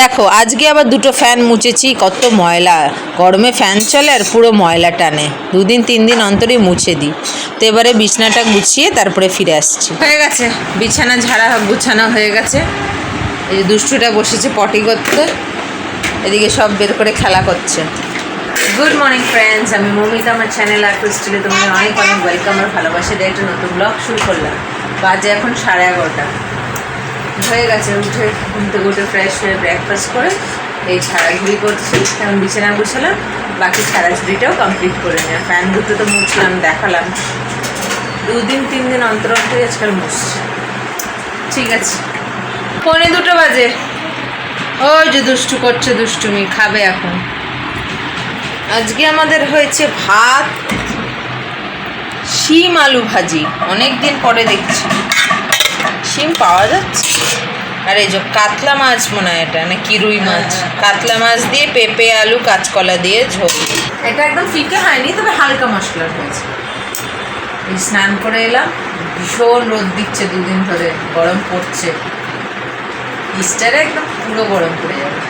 দেখো, আজকে আবার দুটো ফ্যান মুছেছি, কত ময়লা। গরমে ফ্যান চলে আর পুরো ময়লা টানে। দুদিন, তিন দিন অন্তরই মুছে দিই। তো এবারে বিছনাটা গুছিয়ে তারপরে ফিরে আসছি। হয়ে গেছে। বিছানা ঝাড়া গুছানো হয়ে গেছে। এই যে দুষ্টুটা বসেছে পটি করতে। এদিকে সব বের করে খেলা করছে। গুড মর্নিং ফ্রেন্ডস আমি মমিতা, আমার চ্যানেল আর ক্রিস্টালে তোমাদের অনেক অনেক ওয়েলকাম আর ভালোবাসা দিয়ে একটা নতুন ব্লগ শুরু করলাম। বাজে এখন সাড়ে এগারোটা। হয়ে গেছে, উঠে ঘুম থেকে উঠে ফ্রেশ হয়ে ব্রেকফাস্ট করে এই ছাড়াঝুড়ি করছি এখন বিছানা গুছালাম, বাকি ছাড়াঝুড়িটাও কমপ্লিট করে আর ফ্যান দুটো তো মুছলাম, দেখালাম। দুদিন তিন দিন অন্তর অন্তরই আজকাল মুছছি। ঠিক আছে। পৌনে দুটো বাজে। ওই যে দুষ্টু করছে দুষ্টুমি, খাবে এখন। আজকে আমাদের হয়েছে ভাত, শিম আলু ভাজি। অনেক দিন পরে দেখছি। শিম পাওয়া যাচ্ছে। আর এই যে কাতলা মাছ মনে হয় এটা না কি রুই মাছ? কাতলা মাছ দিয়ে পেঁপে আলু কাঁচকলা দিয়ে ঝোল। এটা একদম ফিকে হয়নি তবে হালকা মশলার হয়েছে। এই স্নান করে এলাম ভীষণ রোদ দিচ্ছে দুদিন ধরে গরম পড়ছে। ইস্টারে একদম পুরো গরম পড়ে যাবে।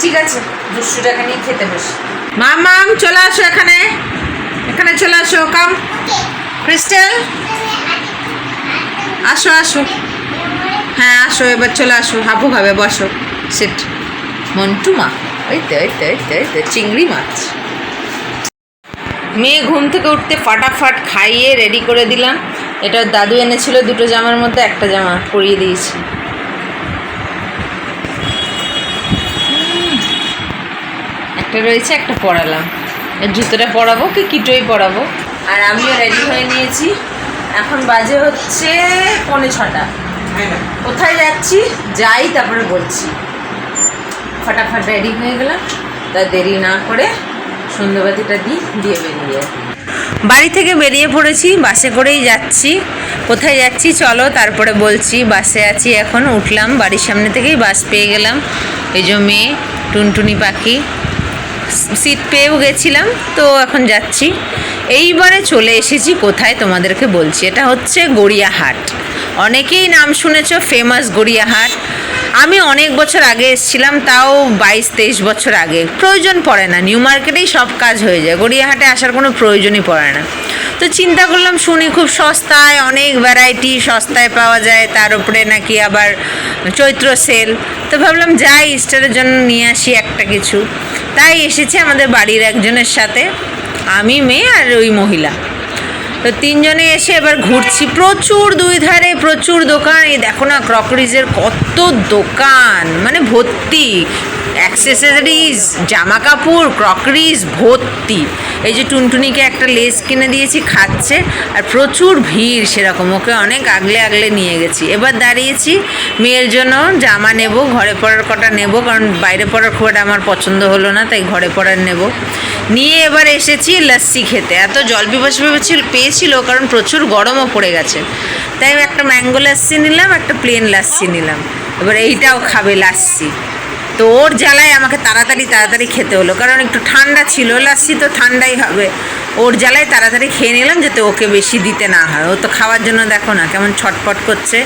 ঠিক আছে দুশো টাকা নিয়ে খেতে বসি। মাম মাম চলে আসো এখানে। এখানে চলে আসো কাম ক্রিস্টেল আসো আসো। হ্যাঁ আসো, এবার চলে আসো। হাবু খাবে, বসো। সেট মন্টু মা। ওই তো ওই তো ওই তো ওই তো, চিংড়ি মাছ। মেয়ে ঘুম থেকে উঠতে ফাটাফাট খাইয়ে রেডি করে দিলাম। এটা দাদু এনেছিল দুটো জামার মধ্যে, একটা জামা পরিয়ে দিয়েছি। একটা রয়েছে, একটা পরালাম। জুতোটা পরাবো কি কিটোই পরাবো? আর আমিও রেডি হয়ে নিয়েছি। এখন বাজে হচ্ছে পৌনে ছটা কোথায় যাচ্ছি? যাই, তারপরে বলছি। ফটাফট রেডি হয়ে গেলাম। তা দেরি না করে সন্ধ্যাবাতিটা দিই, দিয়ে বেরিয়ে। বাড়ি থেকে বেরিয়ে পড়েছি, বাসে করেই যাচ্ছি। কোথায় যাচ্ছি চলো, তারপরে বলছি, বাসে আছি এখন, উঠলাম। বাড়ির সামনে থেকেই বাস পেয়ে গেলাম। এই যে মেয়ে, টুনটুনি পাখি। সিট পেয়েও গেছিলাম, তো এখন যাচ্ছি। এইবারে চলে এসেছি, কোথায় তোমাদেরকে বলছি। এটা হচ্ছে গড়িয়াহাট। অনেকেই নাম শুনেছ ফেমাস গড়িয়াহাট। আমি অনেক বছর আগে এসেছিলাম, তাও বাইশ, তেইশ বছর আগে। প্রয়োজন পড়ে না নিউ মার্কেটেই সব কাজ হয়ে যায়। গড়িয়াহাটে আসার কোনো প্রয়োজনই পড়ে না। তো চিন্তা করলাম, শুনি খুব সস্তায়, অনেক ভ্যারাইটি সস্তায় পাওয়া যায়, তার উপরে নাকি আবার চৈত্র সেল তো ভাবলাম, যাই ইস্টারের জন্য নিয়ে আসি একটা কিছু। তাই এসেছি আমাদের বাড়ির একজনের সাথে, আমি, মেয়ে আর ওই মহিলা। তো তিনজনে এসে এবার ঘুরছি। প্রচুর দুই ধারে, প্রচুর দোকান। এই দেখো না ক্রকরিজের কত দোকান। মানে ভর্তি। অ্যাক্সেসরিজ জামা কাপড় ক্রকারিজ ভর্তি। এই যে টুনটুনিকে একটা লেস কিনে দিয়েছি, খাচ্ছে, আর প্রচুর ভিড় সেরকম। ওকে অনেক আগলে আগলে নিয়ে গেছি। এবার দাঁড়িয়েছি, মেয়ের জন্য জামা নেব, ঘরে পরার কটা নেব, কারণ বাইরে পরার খুব একটা আমার পছন্দ হলো না, তাই ঘরে পরার নেব। নিয়ে এবার এসেছি লস্যি খেতে। এত জল পিপাসা পেয়েছিল পেয়েছিল, কারণ প্রচুর গরমও পড়ে গেছে। তাই একটা ম্যাঙ্গো লাস্সি নিলাম, একটা প্লেন লাস্সি নিলাম। এবার এইটাও খাবে লাস্সি তো ওর জ্বালায় আমাকে তাড়াতাড়ি তাড়াতাড়ি খেতে হলো। কারণ একটু ঠান্ডা ছিল লাস্সি তো ঠান্ডাই হবে। ওর জ্বালায় তাড়াতাড়ি খেয়ে নিলাম যাতে ওকে বেশি দিতে না হয়। ও তো খাওয়ার জন্য দেখো না কেমন ছটপট করছে।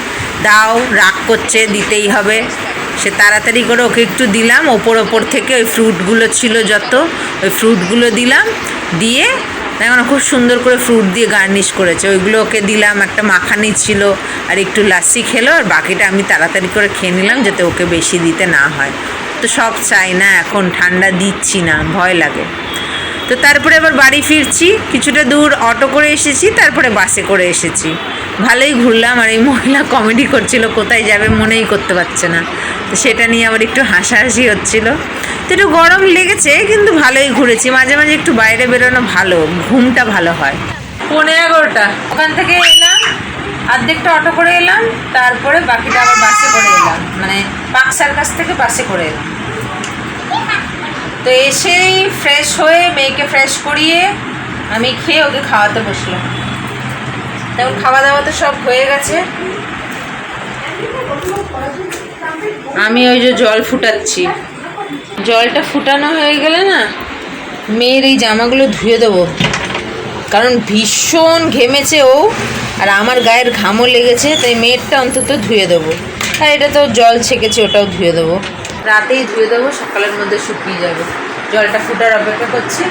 দাও, রাগ করছে, দিতেই হবে। সে তাড়াতাড়ি করে ওকে একটু দিলাম। ওপর ওপর থেকে ওই ফ্রুটগুলো ছিল যত, ওই ফ্রুটগুলো দিলাম। দিয়ে এখন খুব সুন্দর করে ফ্রুট দিয়ে গার্নিশ করেছে। ওইগুলোকে দিলাম, একটা মাখানি ছিল আর একটু লাসি খেলো আর বাকিটা আমি তাড়াতাড়ি করে খেয়ে নিলাম যাতে ওকে বেশি দিতে না হয়। তো সব চাই না এখন, ঠান্ডা দিচ্ছি না, ভয় লাগে। তো তারপরে আবার বাড়ি ফিরছি, কিছুটা দূর অটো করে এসেছি, তারপরে বাসে করে এসেছি। ভালোই ঘুরলাম আর এই মহিলা কমেডি করছিল, কোথায় যাবে মনেই করতে পারছে না। তো সেটা নিয়ে আবার একটু হাসাহাসি হচ্ছিল। তো একটু গরম লেগেছে, কিন্তু ভালোই ঘুরেছি। মাঝে মাঝে একটু বাইরে বেরোনো ভালো, ঘুমটা ভালো হয়। পনেরো এগারোটা। ওখান থেকে এলাম অর্ধেকটা অটো করে এলাম, তারপরে বাকিটা আবার বাসে করে এলাম। মানে পাকসার কাছ থেকে বাসে করে এলাম। তো এসেই ফ্রেশ হয়ে মেয়েকে ফ্রেশ করিয়ে আমি খেয়ে ওকে খাওয়াতে বসলাম। তেমন খাওয়া দাওয়া তো সব হয়ে গেছে। আমি ওই যে জল ফুটাচ্ছি। জলটা ফুটানো হয়ে গেলে না মেয়ের এই জামাগুলো ধুয়ে দেবো। কারণ ভীষণ ঘেমেছে ও, আর আমার গায়ের ঘামও লেগেছে, তাই মেয়েরটা অন্তত ধুয়ে দেবো। আর এটা তো জল ছেঁকেছে, ওটাও ধুয়ে দেবো। রাতেই ধুয়ে দেবো, সকালের মধ্যে শুকিয়ে যাবে। জলটা ফুটার অপেক্ষা করছি।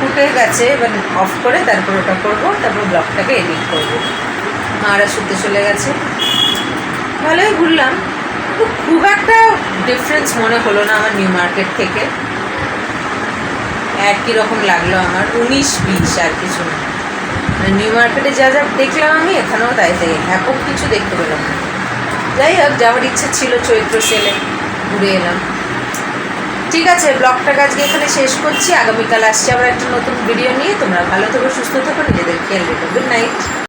ফুটে গেছে, এবার অফ করে তারপর ওটা করব, তারপর ব্লগটাকে এডিট করব। মারা শুতে চলে গেছে। ভালোই ঘুরলাম। খুব একটা ডিফারেন্স মনে হলো না আমার নিউ মার্কেট থেকে। একই রকম লাগল আমার, উনিশ, বিশ আর কিছু না। নিউ মার্কেটে যা যা দেখলাম আমি, এখানেও তাই তাই। ব্যাপক কিছু দেখতে পেলাম না। যাই হোক, যাওয়ার ইচ্ছে ছিল চৈত্র সেলে। ঘুরে এলাম। ঠিক আছে, ব্লগটাকে আজকে এখানে শেষ করছি। আগামীকাল আসছি আবার একটা নতুন ভিডিও নিয়ে। তোমরা ভালো থেকো, সুস্থ থাকো, নিজেদের খেয়াল রেখো। Good night